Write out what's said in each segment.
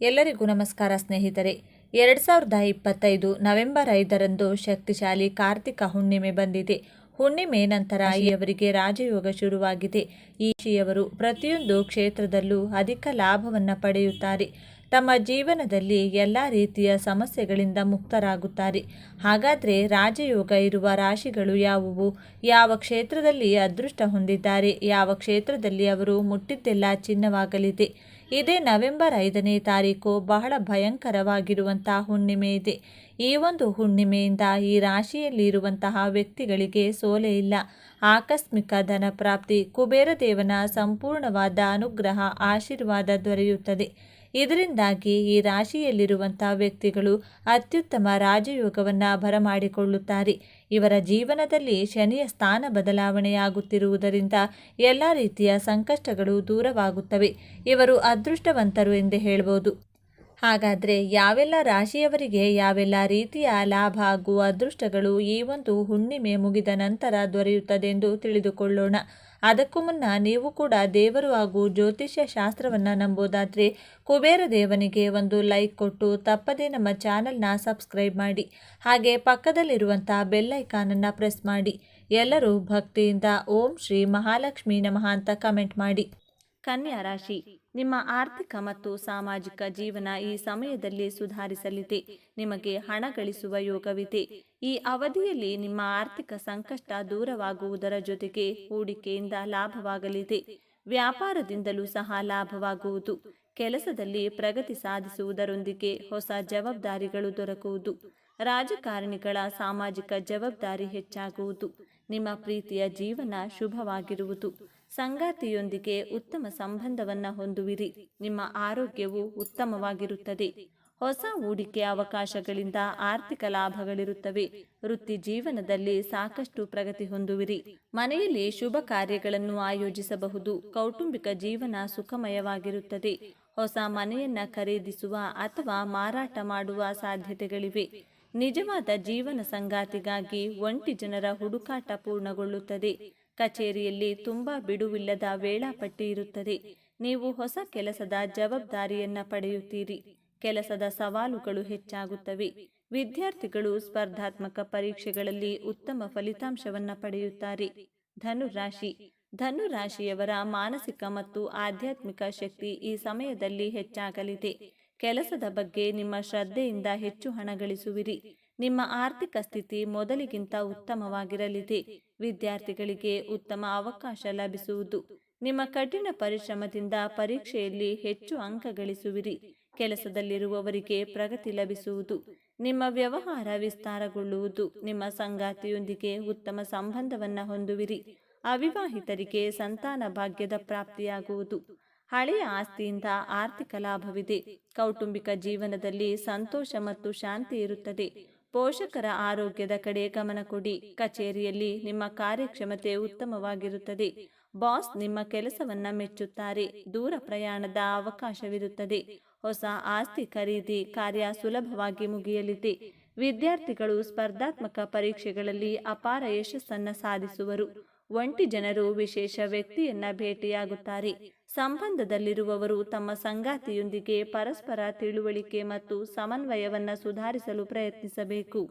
ಎಲ್ಲರಿಗೂ ನಮಸ್ಕಾರ ಸ್ನೇಹಿತರೆ. ಎರಡು ಸಾವಿರದ ಇಪ್ಪತ್ತೈದು ನವೆಂಬರ್ ಐದರಂದು ಶಕ್ತಿಶಾಲಿ ಕಾರ್ತಿಕ ಹುಣ್ಣಿಮೆ ಬಂದಿದೆ. ಹುಣ್ಣಿಮೆ ನಂತರ ಇವರಿಗೆ ರಾಜಯೋಗ ಶುರುವಾಗಿದೆ. ಈ ಶಿಯವರು ಪ್ರತಿಯೊಂದು ಕ್ಷೇತ್ರದಲ್ಲೂ ಅಧಿಕ ಲಾಭವನ್ನು ಪಡೆಯುತ್ತಾರೆ. ತಮ್ಮ ಜೀವನದಲ್ಲಿ ಎಲ್ಲ ರೀತಿಯ ಸಮಸ್ಯೆಗಳಿಂದ ಮುಕ್ತರಾಗುತ್ತಾರೆ. ಹಾಗಾದರೆ ರಾಜಯೋಗ ಇರುವ ರಾಶಿಗಳು ಯಾವುವು? ಯಾವ ಕ್ಷೇತ್ರದಲ್ಲಿ ಅದೃಷ್ಟ ಹೊಂದಿದ್ದಾರೆ? ಯಾವ ಕ್ಷೇತ್ರದಲ್ಲಿ ಅವರು ಮುಟ್ಟಿದ್ದೆಲ್ಲ ಚಿನ್ನವಾಗಲಿದೆ? ಇದೇ ನವೆಂಬರ್ ಐದನೇ ತಾರೀಕು ಬಹಳ ಭಯಂಕರವಾಗಿರುವಂತಹ ಹುಣ್ಣಿಮೆ ಇದೆ. ಈ ಒಂದು ಹುಣ್ಣಿಮೆಯಿಂದ ಈ ರಾಶಿಯಲ್ಲಿ ಇರುವಂತಹ ವ್ಯಕ್ತಿಗಳಿಗೆ ಸೋಲೆ ಇಲ್ಲ. ಆಕಸ್ಮಿಕ ಧನ ಪ್ರಾಪ್ತಿ, ಕುಬೇರ ದೇವನ ಸಂಪೂರ್ಣವಾದ ಅನುಗ್ರಹ, ಆಶೀರ್ವಾದ ದೊರೆಯುತ್ತದೆ. ಇದರಿಂದಾಗಿ ಈ ರಾಶಿಯಲ್ಲಿರುವಂಥ ವ್ಯಕ್ತಿಗಳು ಅತ್ಯುತ್ತಮ ರಾಜಯೋಗವನ್ನು ಬರಮಾಡಿಕೊಳ್ಳುತ್ತಾರೆ. ಇವರ ಜೀವನದಲ್ಲಿ ಶನಿಯ ಸ್ಥಾನ ಬದಲಾವಣೆಯಾಗುತ್ತಿರುವುದರಿಂದ ಎಲ್ಲ ರೀತಿಯ ಸಂಕಷ್ಟಗಳು ದೂರವಾಗುತ್ತವೆ. ಇವರು ಅದೃಷ್ಟವಂತರು ಎಂದೇ ಹೇಳಬಹುದು ಹಾಗಾದರೆ ಯಾವೆಲ್ಲ ರಾಶಿಯವರಿಗೆ ಯಾವೆಲ್ಲ ರೀತಿಯ ಲಾಭ ಹಾಗೂ ಅದೃಷ್ಟಗಳು ಈ ಒಂದು ಹುಣ್ಣಿಮೆ ಮುಗಿದ ನಂತರ ದೊರೆಯುತ್ತದೆ ಎಂದು ತಿಳಿದುಕೊಳ್ಳೋಣ. ಅದಕ್ಕೂ ಮುನ್ನ ನೀವು ಕೂಡ ದೇವರು ಹಾಗೂ ಜ್ಯೋತಿಷ್ಯ ಶಾಸ್ತ್ರವನ್ನು ನಂಬೋದಾದರೆ ಕುಬೇರ ದೇವನಿಗೆ ಒಂದು ಲೈಕ್ ಕೊಟ್ಟು ತಪ್ಪದೇ ನಮ್ಮ ಚಾನಲ್ನ ಸಬ್ಸ್ಕ್ರೈಬ್ ಮಾಡಿ. ಹಾಗೆ ಪಕ್ಕದಲ್ಲಿರುವಂಥ ಬೆಲ್ಲೈಕಾನನ್ನು ಪ್ರೆಸ್ ಮಾಡಿ. ಎಲ್ಲರೂ ಭಕ್ತಿಯಿಂದ ಓಂ ಶ್ರೀ ಮಹಾಲಕ್ಷ್ಮಿ ನಮಃ ಅಂತ ಕಮೆಂಟ್ ಮಾಡಿ. ಕನ್ಯಾ ರಾಶಿ. ನಿಮ್ಮ ಆರ್ಥಿಕ ಮತ್ತು ಸಾಮಾಜಿಕ ಜೀವನ ಈ ಸಮಯದಲ್ಲಿ ಸುಧಾರಿಸಲಿದೆ. ನಿಮಗೆ ಹಣ ಗಳಿಸುವ ಯೋಗವಿದೆ. ಈ ಅವಧಿಯಲ್ಲಿ ನಿಮ್ಮ ಆರ್ಥಿಕ ಸಂಕಷ್ಟ ದೂರವಾಗುವುದರ ಜೊತೆಗೆ ಹೂಡಿಕೆಯಿಂದ ಲಾಭವಾಗಲಿದೆ. ವ್ಯಾಪಾರದಿಂದಲೂ ಸಹ ಲಾಭವಾಗುವುದು. ಕೆಲಸದಲ್ಲಿ ಪ್ರಗತಿ ಸಾಧಿಸುವುದರೊಂದಿಗೆ ಹೊಸ ಜವಾಬ್ದಾರಿಗಳು ದೊರಕುವುದು. ರಾಜಕಾರಣಿಗಳ ಸಾಮಾಜಿಕ ಜವಾಬ್ದಾರಿ ಹೆಚ್ಚಾಗುವುದು. ನಿಮ್ಮ ಪ್ರೀತಿಯ ಜೀವನ ಶುಭವಾಗಿರುವುದು. ಸಂಗಾತಿಯೊಂದಿಗೆ ಉತ್ತಮ ಸಂಬಂಧವನ್ನು ಹೊಂದುವಿರಿ. ನಿಮ್ಮ ಆರೋಗ್ಯವು ಉತ್ತಮವಾಗಿರುತ್ತದೆ. ಹೊಸ ಹೂಡಿಕೆ ಅವಕಾಶಗಳಿಂದ ಆರ್ಥಿಕ ಲಾಭಗಳಿರುತ್ತವೆ. ವೃತ್ತಿ ಜೀವನದಲ್ಲಿ ಸಾಕಷ್ಟು ಪ್ರಗತಿ ಹೊಂದುವಿರಿ. ಮನೆಯಲ್ಲಿ ಶುಭ ಕಾರ್ಯಗಳನ್ನು ಆಯೋಜಿಸಬಹುದು. ಕೌಟುಂಬಿಕ ಜೀವನ ಸುಖಮಯವಾಗಿರುತ್ತದೆ. ಹೊಸ ಮನೆಯನ್ನ ಖರೀದಿಸುವ ಅಥವಾ ಮಾರಾಟ ಮಾಡುವ ಸಾಧ್ಯತೆಗಳಿವೆ. ನಿಜವಾದ ಜೀವನ ಸಂಗಾತಿಗಾಗಿ ಒಂಟಿ ಜನರ ಹುಡುಕಾಟ ಪೂರ್ಣಗೊಳ್ಳುತ್ತದೆ. ಕಚೇರಿಯಲ್ಲಿ ತುಂಬಾ ಬಿಡುವಿಲ್ಲದ ವೇಳಾಪಟ್ಟಿ ಇರುತ್ತದೆ. ನೀವು ಹೊಸ ಕೆಲಸದ ಜವಾಬ್ದಾರಿಯನ್ನ ಪಡೆಯುತ್ತೀರಿ. ಕೆಲಸದ ಸವಾಲುಗಳು ಹೆಚ್ಚಾಗುತ್ತವೆ. ವಿದ್ಯಾರ್ಥಿಗಳು ಸ್ಪರ್ಧಾತ್ಮಕ ಪರೀಕ್ಷೆಗಳಲ್ಲಿ ಉತ್ತಮ ಫಲಿತಾಂಶವನ್ನ ಪಡೆಯುತ್ತಾರೆ. ಧನುರಾಶಿ. ಧನುರಾಶಿಯವರ ಮಾನಸಿಕ ಮತ್ತು ಆಧ್ಯಾತ್ಮಿಕ ಶಕ್ತಿ ಈ ಸಮಯದಲ್ಲಿ ಹೆಚ್ಚಾಗಲಿದೆ. ಕೆಲಸದ ಬಗ್ಗೆ ನಿಮ್ಮ ಶ್ರದ್ಧೆಯಿಂದ ಹೆಚ್ಚು ಹಣ ಗಳಿಸುವಿರಿ. ನಿಮ್ಮ ಆರ್ಥಿಕ ಸ್ಥಿತಿ ಮೊದಲಿಗಿಂತ ಉತ್ತಮವಾಗಿರಲಿದೆ. ವಿದ್ಯಾರ್ಥಿಗಳಿಗೆ ಉತ್ತಮ ಅವಕಾಶ ಲಭಿಸುವುದು. ನಿಮ್ಮ ಕಠಿಣ ಪರಿಶ್ರಮದಿಂದ ಪರೀಕ್ಷೆಯಲ್ಲಿ ಹೆಚ್ಚು ಅಂಕ ಗಳಿಸುವಿರಿ. ಕೆಲಸದಲ್ಲಿರುವವರಿಗೆ ಪ್ರಗತಿ ಲಭಿಸುವುದು. ನಿಮ್ಮ ವ್ಯವಹಾರ ವಿಸ್ತಾರಗೊಳ್ಳುವುದು. ನಿಮ್ಮ ಸಂಗಾತಿಯೊಂದಿಗೆ ಉತ್ತಮ ಸಂಬಂಧವನ್ನು ಹೊಂದುವಿರಿ. ಅವಿವಾಹಿತರಿಗೆ ಸಂತಾನ ಭಾಗ್ಯದ ಪ್ರಾಪ್ತಿಯಾಗುವುದು. ಹಳೆಯ ಆಸ್ತಿಯಿಂದ ಆರ್ಥಿಕ ಲಾಭವಿದೆ. ಕೌಟುಂಬಿಕ ಜೀವನದಲ್ಲಿ ಸಂತೋಷ ಮತ್ತು ಶಾಂತಿ ಇರುತ್ತದೆ. ಪೋಷಕರ ಆರೋಗ್ಯದ ಕಡೆ ಗಮನ ಕೊಡಿ. ಕಚೇರಿಯಲ್ಲಿ ನಿಮ್ಮ ಕಾರ್ಯಕ್ಷಮತೆ ಉತ್ತಮವಾಗಿರುತ್ತದೆ. ಬಾಸ್ ನಿಮ್ಮ ಕೆಲಸವನ್ನ ಮೆಚ್ಚುತ್ತಾರೆ. ದೂರ ಪ್ರಯಾಣದ ಅವಕಾಶವಿರುತ್ತದೆ. ಹೊಸ ಆಸ್ತಿ ಖರೀದಿ ಕಾರ್ಯ ಸುಲಭವಾಗಿ ಮುಗಿಯಲಿದೆ. ವಿದ್ಯಾರ್ಥಿಗಳು ಸ್ಪರ್ಧಾತ್ಮಕ ಪರೀಕ್ಷೆಗಳಲ್ಲಿ ಅಪಾರ ಯಶಸ್ಸನ್ನ ಸಾಧಿಸುವರು. ಒಂಟಿ ಜನರು ವಿಶೇಷ ವ್ಯಕ್ತಿಯನ್ನ ಭೇಟಿಯಾಗುತ್ತಾರೆ. ಸಂಬಂಧದಲ್ಲಿರುವವರು ತಮ್ಮ ಸಂಗಾತಿಯೊಂದಿಗೆ ಪರಸ್ಪರ ತಿಳುವಳಿಕೆ ಮತ್ತು ಸಮನ್ವಯವನ್ನ ಸುಧಾರಿಸಲು ಪ್ರಯತ್ನಿಸಬೇಕು.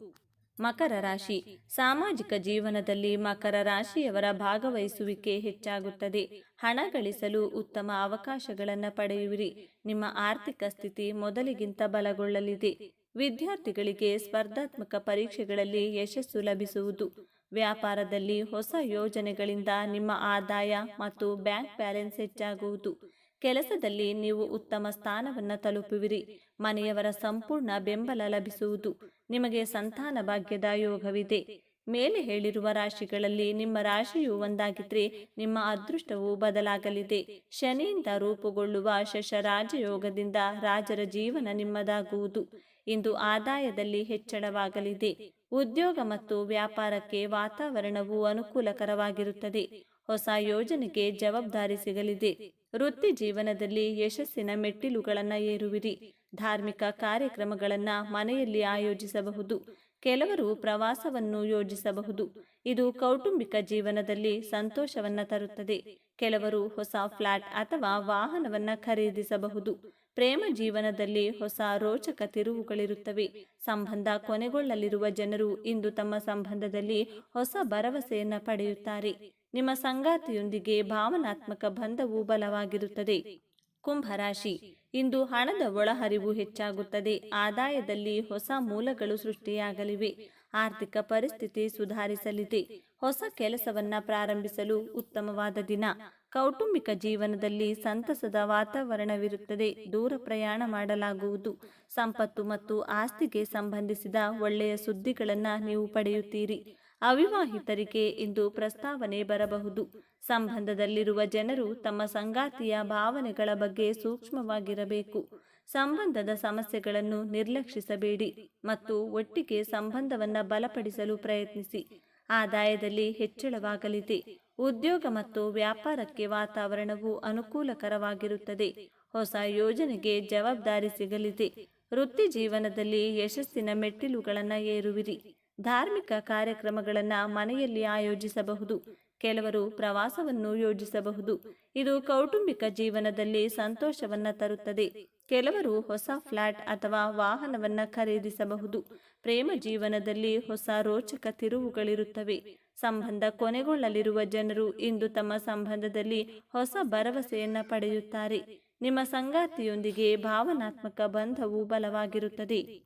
ಮಕರ ರಾಶಿ. ಸಾಮಾಜಿಕ ಜೀವನದಲ್ಲಿ ಮಕರ ರಾಶಿಯವರ ಭಾಗವಹಿಸುವಿಕೆ ಹೆಚ್ಚಾಗುತ್ತದೆ. ಹಣ ಗಳಿಸಲು ಉತ್ತಮ ಅವಕಾಶಗಳನ್ನು ಪಡೆಯುವಿರಿ. ನಿಮ್ಮ ಆರ್ಥಿಕ ಸ್ಥಿತಿ ಮೊದಲಿಗಿಂತ ಬಲಗೊಳ್ಳಲಿದೆ. ವಿದ್ಯಾರ್ಥಿಗಳಿಗೆ ಸ್ಪರ್ಧಾತ್ಮಕ ಪರೀಕ್ಷೆಗಳಲ್ಲಿ ಯಶಸ್ಸು ಲಭಿಸುವುದು. ವ್ಯಾಪಾರದಲ್ಲಿ ಹೊಸ ಯೋಜನೆಗಳಿಂದ ನಿಮ್ಮ ಆದಾಯ ಮತ್ತು ಬ್ಯಾಂಕ್ ಬ್ಯಾಲೆನ್ಸ್ ಹೆಚ್ಚಾಗುವುದು. ಕೆಲಸದಲ್ಲಿ ನೀವು ಉತ್ತಮ ಸ್ಥಾನವನ್ನು ತಲುಪುವಿರಿ. ಮನೆಯವರ ಸಂಪೂರ್ಣ ಬೆಂಬಲ ಲಭಿಸುವುದು ನಿಮಗೆ ಸಂತಾನ ಭಾಗ್ಯದ ಯೋಗವಿದೆ. ಮೇಲೆ ಹೇಳಿರುವ ರಾಶಿಗಳಲ್ಲಿ ನಿಮ್ಮ ರಾಶಿಯು ಒಂದಾಗಿದ್ರೆ ನಿಮ್ಮ ಅದೃಷ್ಟವು ಬದಲಾಗಲಿದೆ. ಶನಿಯಿಂದ ರೂಪುಗೊಳ್ಳುವ ಶಶ ರಾಜಯೋಗದಿಂದ ರಾಜರ ಜೀವನ ನಿಮ್ಮದಾಗುವುದು. ಇಂದು ಆದಾಯದಲ್ಲಿ ಹೆಚ್ಚಳವಾಗಲಿದೆ. ಉದ್ಯೋಗ ಮತ್ತು ವ್ಯಾಪಾರಕ್ಕೆ ವಾತಾವರಣವು ಅನುಕೂಲಕರವಾಗಿರುತ್ತದೆ. ಹೊಸ ಯೋಜನೆಗೆ ಜವಾಬ್ದಾರಿ ಸಿಗಲಿದೆ. ವೃತ್ತಿ ಜೀವನದಲ್ಲಿ ಯಶಸ್ಸಿನ ಮೆಟ್ಟಿಲುಗಳನ್ನು ಏರುವಿರಿ. ಧಾರ್ಮಿಕ ಕಾರ್ಯಕ್ರಮಗಳನ್ನು ಮನೆಯಲ್ಲಿ ಆಯೋಜಿಸಬಹುದು. ಕೆಲವರು ಪ್ರವಾಸವನ್ನು ಯೋಜಿಸಬಹುದು. ಇದು ಕೌಟುಂಬಿಕ ಜೀವನದಲ್ಲಿ ಸಂತೋಷವನ್ನು ತರುತ್ತದೆ. ಕೆಲವರು ಹೊಸ ಫ್ಲಾಟ್ ಅಥವಾ ವಾಹನವನ್ನು ಖರೀದಿಸಬಹುದು. ಪ್ರೇಮ ಜೀವನದಲ್ಲಿ ಹೊಸ ರೋಚಕ ತಿರುವುಗಳಿರುತ್ತವೆ. ಸಂಬಂಧ ಕೊನೆಗೊಳ್ಳಲಿರುವ ಜನರು ಇಂದು ತಮ್ಮ ಸಂಬಂಧದಲ್ಲಿ ಹೊಸ ಭರವಸೆಯನ್ನ ಪಡೆಯುತ್ತಾರೆ. ನಿಮ್ಮ ಸಂಗಾತಿಯೊಂದಿಗೆ ಭಾವನಾತ್ಮಕ ಬಂಧವು ಬಲವಾಗಿರುತ್ತದೆ. ಕುಂಭರಾಶಿ ಇಂದು ಹಣದ ಒಳಹರಿವು ಹೆಚ್ಚಾಗುತ್ತದೆ. ಆದಾಯದಲ್ಲಿ ಹೊಸ ಮೂಲಗಳು ಸೃಷ್ಟಿಯಾಗಲಿವೆ. ಆರ್ಥಿಕ ಪರಿಸ್ಥಿತಿ ಸುಧಾರಿಸಲಿದೆ. ಹೊಸ ಕೆಲಸವನ್ನ ಪ್ರಾರಂಭಿಸಲು ಉತ್ತಮವಾದ ದಿನ. ಕೌಟುಂಬಿಕ ಜೀವನದಲ್ಲಿ ಸಂತಸದ ವಾತಾವರಣವಿರುತ್ತದೆ. ದೂರ ಪ್ರಯಾಣ ಮಾಡಲಾಗುವುದು. ಸಂಪತ್ತು ಮತ್ತು ಆಸ್ತಿಗೆ ಸಂಬಂಧಿಸಿದ ಒಳ್ಳೆಯ ಸುದ್ದಿಗಳನ್ನು ನೀವು ಪಡೆಯುತ್ತೀರಿ. ಅವಿವಾಹಿತರಿಗೆ ಇಂದು ಪ್ರಸ್ತಾವನೆ ಬರಬಹುದು. ಸಂಬಂಧದಲ್ಲಿರುವ ಜನರು ತಮ್ಮ ಸಂಗಾತಿಯ ಭಾವನೆಗಳ ಬಗ್ಗೆ ಸೂಕ್ಷ್ಮವಾಗಿರಬೇಕು. ಸಂಬಂಧದ ಸಮಸ್ಯೆಗಳನ್ನು ನಿರ್ಲಕ್ಷಿಸಬೇಡಿ ಮತ್ತು ಒಟ್ಟಿಗೆ ಸಂಬಂಧವನ್ನು ಬಲಪಡಿಸಲು ಪ್ರಯತ್ನಿಸಿ. ಆದಾಯದಲ್ಲಿ ಹೆಚ್ಚಳವಾಗಲಿದೆ. ಉದ್ಯೋಗ ಮತ್ತು ವ್ಯಾಪಾರಕ್ಕೆ ವಾತಾವರಣವು ಅನುಕೂಲಕರವಾಗಿರುತ್ತದೆ. ಹೊಸ ಯೋಜನೆಗೆ ಜವಾಬ್ದಾರಿ ಸಿಗಲಿದೆ. ವೃತ್ತಿ ಜೀವನದಲ್ಲಿ ಯಶಸ್ಸಿನ ಮೆಟ್ಟಿಲುಗಳನ್ನು ಏರುವಿರಿ. ಧಾರ್ಮಿಕ ಕಾರ್ಯಕ್ರಮಗಳನ್ನು ಮನೆಯಲ್ಲಿ ಆಯೋಜಿಸಬಹುದು. ಕೆಲವರು ಪ್ರವಾಸವನ್ನು ಯೋಜಿಸಬಹುದು. ಇದು ಕೌಟುಂಬಿಕ ಜೀವನದಲ್ಲಿ ಸಂತೋಷವನ್ನು ತರುತ್ತದೆ. ಕೆಲವರು ಹೊಸ ಫ್ಲಾಟ್ ಅಥವಾ ವಾಹನವನ್ನು ಖರೀದಿಸಬಹುದು. ಪ್ರೇಮ ಜೀವನದಲ್ಲಿ ಹೊಸ ರೋಚಕ ತಿರುವುಗಳಿರುತ್ತವೆ. ಸಂಬಂಧ ಕೊನೆಗೊಳ್ಳಲಿರುವ ಜನರು ಇಂದು ತಮ್ಮ ಸಂಬಂಧದಲ್ಲಿ ಹೊಸ ಭರವಸೆಯನ್ನು ಪಡೆಯುತ್ತಾರೆ. ನಿಮ್ಮ ಸಂಗಾತಿಯೊಂದಿಗೆ ಭಾವನಾತ್ಮಕ ಬಂಧವು ಬಲವಾಗಿರುತ್ತದೆ.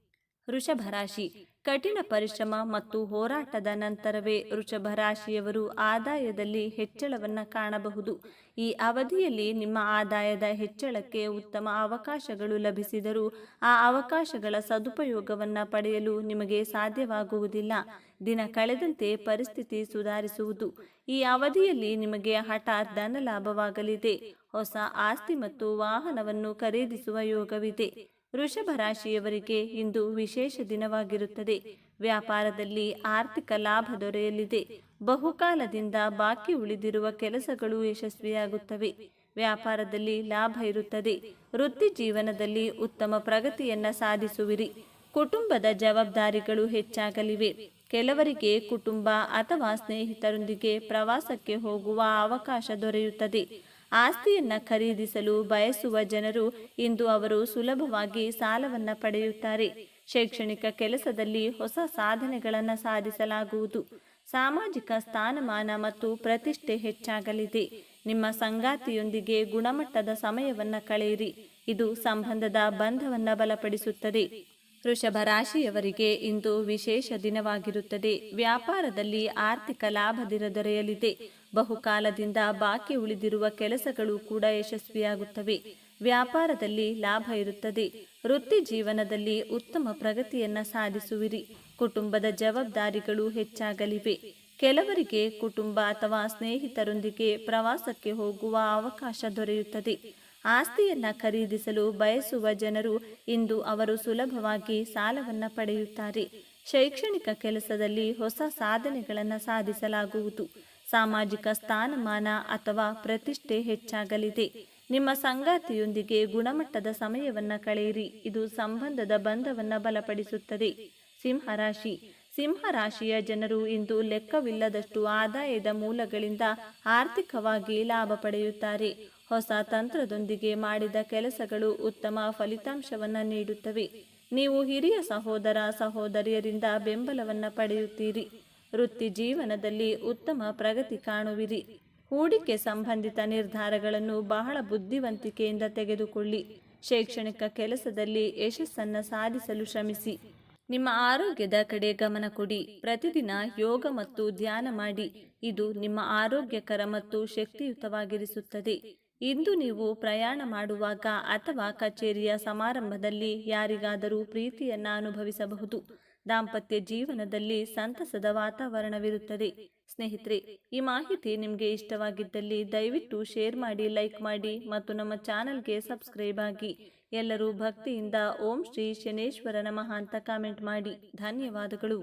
ವೃಷಭ ರಾಶಿ. ಕಠಿಣ ಪರಿಶ್ರಮ ಮತ್ತು ಹೋರಾಟದ ನಂತರವೇ ವೃಷಭ ರಾಶಿಯವರು ಆದಾಯದಲ್ಲಿ ಹೆಚ್ಚಳವನ್ನು ಕಾಣಬಹುದು. ಈ ಅವಧಿಯಲ್ಲಿ ನಿಮ್ಮ ಆದಾಯದ ಹೆಚ್ಚಳಕ್ಕೆ ಉತ್ತಮ ಅವಕಾಶಗಳು ಲಭಿಸಿದರೂ ಆ ಅವಕಾಶಗಳ ಸದುಪಯೋಗವನ್ನು ಪಡೆಯಲು ನಿಮಗೆ ಸಾಧ್ಯವಾಗುವುದಿಲ್ಲ. ದಿನ ಕಳೆದಂತೆ ಪರಿಸ್ಥಿತಿ ಸುಧಾರಿಸುವುದು. ಈ ಅವಧಿಯಲ್ಲಿ ನಿಮಗೆ ಹಠಾತ್ ಧನ ಲಾಭವಾಗಲಿದೆ ಹೊಸ ಆಸ್ತಿ ಮತ್ತು ವಾಹನವನ್ನು ಖರೀದಿಸುವ ಯೋಗವಿದೆ. ವೃಷಭ ರಾಶಿಯವರಿಗೆ ಇಂದು ವಿಶೇಷ ದಿನವಾಗಿರುತ್ತದೆ. ವ್ಯಾಪಾರದಲ್ಲಿ ಆರ್ಥಿಕ ಲಾಭ ದೊರೆಯಲಿದೆ. ಬಹುಕಾಲದಿಂದ ಬಾಕಿ ಉಳಿದಿರುವ ಕೆಲಸಗಳು ಯಶಸ್ವಿಯಾಗುತ್ತವೆ. ವ್ಯಾಪಾರದಲ್ಲಿ ಲಾಭ ಇರುತ್ತದೆ. ವೃತ್ತಿ ಜೀವನದಲ್ಲಿ ಉತ್ತಮ ಪ್ರಗತಿಯನ್ನ ಸಾಧಿಸುವಿರಿ. ಕುಟುಂಬದ ಜವಾಬ್ದಾರಿಗಳು ಹೆಚ್ಚಾಗಲಿವೆ. ಕೆಲವರಿಗೆ ಕುಟುಂಬ ಅಥವಾ ಸ್ನೇಹಿತರೊಂದಿಗೆ ಪ್ರವಾಸಕ್ಕೆ ಹೋಗುವ ಅವಕಾಶ ದೊರೆಯುತ್ತದೆ. ಆಸ್ತಿಯನ್ನ ಖರೀದಿಸಲು ಬಯಸುವ ಜನರು ಇಂದು ಅವರು ಸುಲಭವಾಗಿ ಸಾಲವನ್ನ ಪಡೆಯುತ್ತಾರೆ. ಶೈಕ್ಷಣಿಕ ಕೆಲಸದಲ್ಲಿ ಹೊಸ ಸಾಧನೆಗಳನ್ನು ಸಾಧಿಸಲಾಗುವುದು. ಸಾಮಾಜಿಕ ಸ್ಥಾನಮಾನ ಮತ್ತು ಪ್ರತಿಷ್ಠೆ ಹೆಚ್ಚಾಗಲಿದೆ. ನಿಮ್ಮ ಸಂಗಾತಿಯೊಂದಿಗೆ ಗುಣಮಟ್ಟದ ಸಮಯವನ್ನ ಕಳೆಯಿರಿ. ಇದು ಸಂಬಂಧದ ಬಂಧವನ್ನ ಬಲಪಡಿಸುತ್ತದೆ. ವೃಷಭ ರಾಶಿಯವರಿಗೆ ಇಂದು ವಿಶೇಷ ದಿನವಾಗಿರುತ್ತದೆ. ವ್ಯಾಪಾರದಲ್ಲಿ ಆರ್ಥಿಕ ಲಾಭದಿರ ದೊರೆಯಲಿದೆ. ಬಹುಕಾಲದಿಂದ ಬಾಕಿ ಉಳಿದಿರುವ ಕೆಲಸಗಳು ಕೂಡ ಯಶಸ್ವಿಯಾಗುತ್ತವೆ. ವ್ಯಾಪಾರದಲ್ಲಿ ಲಾಭ ಇರುತ್ತದೆ. ವೃತ್ತಿ ಜೀವನದಲ್ಲಿ ಉತ್ತಮ ಪ್ರಗತಿಯನ್ನ ಸಾಧಿಸುವಿರಿ. ಕುಟುಂಬದ ಜವಾಬ್ದಾರಿಗಳು ಹೆಚ್ಚಾಗಲಿವೆ. ಕೆಲವರಿಗೆ ಕುಟುಂಬ ಅಥವಾ ಸ್ನೇಹಿತರೊಂದಿಗೆ ಪ್ರವಾಸಕ್ಕೆ ಹೋಗುವ ಅವಕಾಶ ದೊರೆಯುತ್ತದೆ. ಆಸ್ತಿಯನ್ನ ಖರೀದಿಸಲು ಬಯಸುವ ಜನರು ಇಂದು ಅವರು ಸುಲಭವಾಗಿ ಸಾಲವನ್ನ ಪಡೆಯುತ್ತಾರೆ. ಶೈಕ್ಷಣಿಕ ಕೆಲಸದಲ್ಲಿ ಹೊಸ ಸಾಧನೆಗಳನ್ನು ಸಾಧಿಸಲಾಗುವುದು. ಸಾಮಾಜಿಕ ಸ್ಥಾನಮಾನ ಅಥವಾ ಪ್ರತಿಷ್ಠೆ ಹೆಚ್ಚಾಗಲಿದೆ. ನಿಮ್ಮ ಸಂಗಾತಿಯೊಂದಿಗೆ ಗುಣಮಟ್ಟದ ಸಮಯವನ್ನ ಕಳೆಯಿರಿ. ಇದು ಸಂಬಂಧದ ಬಂಧವನ್ನ ಬಲಪಡಿಸುತ್ತದೆ. ಸಿಂಹರಾಶಿ. ಸಿಂಹರಾಶಿಯ ಜನರು ಇಂದು ಲೆಕ್ಕವಿಲ್ಲದಷ್ಟು ಆದಾಯದ ಮೂಲಗಳಿಂದ ಆರ್ಥಿಕವಾಗಿ ಲಾಭ ಪಡೆಯುತ್ತಾರೆ. ಹೊಸ ತಂತ್ರದೊಂದಿಗೆ ಮಾಡಿದ ಕೆಲಸಗಳು ಉತ್ತಮ ಫಲಿತಾಂಶವನ್ನು ನೀಡುತ್ತವೆ. ನೀವು ಹಿರಿಯ ಸಹೋದರ ಸಹೋದರಿಯರಿಂದ ಬೆಂಬಲವನ್ನು ಪಡೆಯುತ್ತೀರಿ. ವೃತ್ತಿ ಜೀವನದಲ್ಲಿ ಉತ್ತಮ ಪ್ರಗತಿ ಕಾಣುವಿರಿ. ಹೂಡಿಕೆ ಸಂಬಂಧಿತ ನಿರ್ಧಾರಗಳನ್ನು ಬಹಳ ಬುದ್ಧಿವಂತಿಕೆಯಿಂದ ತೆಗೆದುಕೊಳ್ಳಿ. ಶೈಕ್ಷಣಿಕ ಕೆಲಸದಲ್ಲಿ ಯಶಸ್ಸನ್ನು ಸಾಧಿಸಲು ಶ್ರಮಿಸಿ. ನಿಮ್ಮ ಆರೋಗ್ಯದ ಕಡೆ ಗಮನ ಕೊಡಿ. ಪ್ರತಿದಿನ ಯೋಗ ಮತ್ತು ಧ್ಯಾನ ಮಾಡಿ. ಇದು ನಿಮ್ಮ ಆರೋಗ್ಯಕರ ಮತ್ತು ಶಕ್ತಿಯುತವಾಗಿರಿಸುತ್ತದೆ. ಇಂದು ನೀವು ಪ್ರಯಾಣ ಮಾಡುವಾಗ ಅಥವಾ ಕಚೇರಿಯ ಸಮಾರಂಭದಲ್ಲಿ ಯಾರಿಗಾದರೂ ಪ್ರೀತಿಯನ್ನ ಅನುಭವಿಸಬಹುದು. ದಾಂಪತ್ಯ ಜೀವನದಲ್ಲಿ ಸಂತಸದ ವಾತಾವರಣವಿರುತ್ತದೆ. ಸ್ನೇಹಿತರೆ, ಈ ಮಾಹಿತಿ ನಿಮಗೆ ಇಷ್ಟವಾಗಿದ್ದಲ್ಲಿ ದಯವಿಟ್ಟು ಶೇರ್ ಮಾಡಿ, ಲೈಕ್ ಮಾಡಿ ಮತ್ತು ನಮ್ಮ ಚಾನಲ್ಗೆ ಸಬ್ಸ್ಕ್ರೈಬ್ ಆಗಿ. ಎಲ್ಲರೂ ಭಕ್ತಿಯಿಂದ ಓಂ ಶ್ರೀ ಶನೇಶ್ವರ ನಮಃ ಅಂತ ಕಾಮೆಂಟ್ ಮಾಡಿ. ಧನ್ಯವಾದಗಳು.